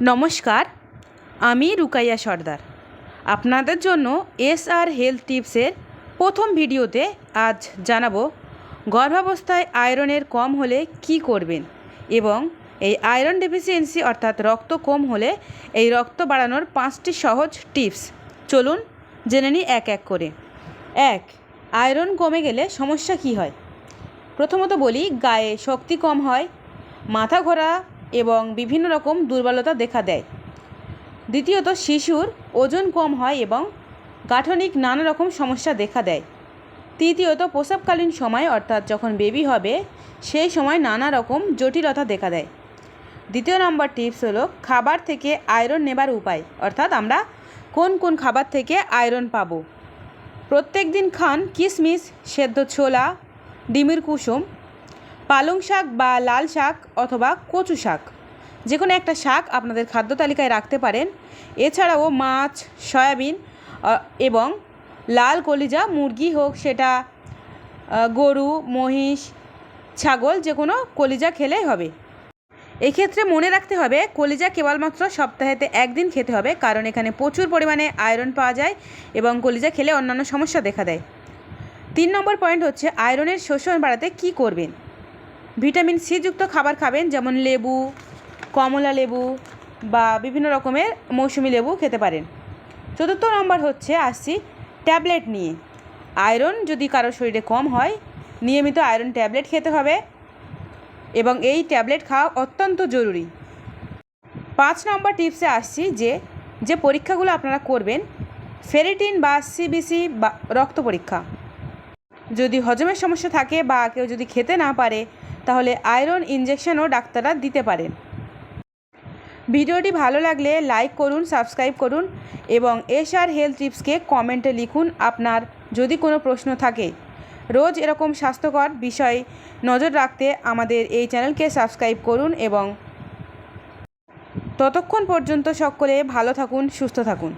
নমস্কার, আমি রুকাইয়া সর্দার। আপনাদের জন্য এস আর হেলথ টিপসের প্রথম ভিডিওতে আজ জানাব গর্ভাবস্থায় আয়রনের কম হলে কি করবেন এবং এই আয়রন ডেফিসিয়েন্সি অর্থাৎ রক্ত কম হলে এই রক্ত বাড়ানোর পাঁচটি সহজ টিপস। চলুন জেনে নিই এক এক করে। এক, আয়রন কমে গেলে সমস্যা কী হয়? প্রথমত বলি, গায়ে শক্তি কম হয়, মাথা ঘোরা এবং বিভিন্ন রকম দুর্বলতা দেখা দেয়। দ্বিতীয়ত, শিশুর ওজন কম হয় এবং গাঠনিক নানা রকম সমস্যা দেখা দেয়। তৃতীয়ত, প্রসবকালীন সময়, অর্থাৎ যখন বেবি হবে, সেই সময় নানা রকম জটিলতা দেখা দেয়। দ্বিতীয় নম্বর টিপস হলো, খাবার থেকে আয়রন নেবার উপায়, অর্থাৎ আমরা কোন কোন খাবার থেকে আয়রন পাবো। প্রত্যেক দিন খান কিশমিশ সেদ্ধ ছোলা, ডিমের কুসুম পালং শাক বা লাল শাক অথবা কচু শাক। যে কোনো একটা শাক আপনাদের খাদ্য তালিকায় রাখতে পারেন। এছাড়াও মাছ, সয়াবিন এবং লাল কলিজা, মুরগি হোক, সেটা গরু, মহিষ, ছাগল যে কোনো কলিজা খেলেই হবে। এক্ষেত্রে মনে রাখতে হবে, কলিজা কেবলমাত্র সপ্তাহেতে একদিন খেতে হবে, কারণ এখানে প্রচুর পরিমাণে আয়রন পাওয়া যায় এবং কলিজা খেলে অন্যান্য সমস্যা দেখা দেয়। তিন নম্বর পয়েন্ট হচ্ছে, আয়রনের শোষণ বাড়াতে কি করবেন? ভিটামিন সি যুক্ত খাবার খাবেন, যেমন লেবু, কমলা লেবু বা বিভিন্ন রকমের মৌসুমি লেবু খেতে পারেন। চতুর্থ নম্বর হচ্ছে আসছি ট্যাবলেট নিয়ে। আয়রন যদি কারোর শরীরে কম হয়, নিয়মিত আয়রন ট্যাবলেট খেতে হবে এবং এই ট্যাবলেট খাওয়া অত্যন্ত জরুরি। পাঁচ নম্বর টিপসে আসছি যে যে পরীক্ষাগুলো আপনারা করবেন, ফেরিটিন বা সিবিসি বা রক্ত পরীক্ষা। যদি হজমের সমস্যা থাকে বা কেউ যদি খেতে না পারে তাহলে আয়রন ইঞ্জেকশনও ডাক্তাররা দিতে পারেন। ভিডিওটি ভালো লাগলে লাইক করুন, সাবস্ক্রাইব করুন এবং এসআর হেলথ টিপসকে কমেন্টে লিখুন আপনার যদি কোনো প্রশ্ন থাকে। রোজ এরকম স্বাস্থ্যকর বিষয় নজর রাখতে আমাদের এই চ্যানেলকে সাবস্ক্রাইব করুন এবং ততক্ষণ পর্যন্ত সকলে ভালো থাকুন, সুস্থ থাকুন।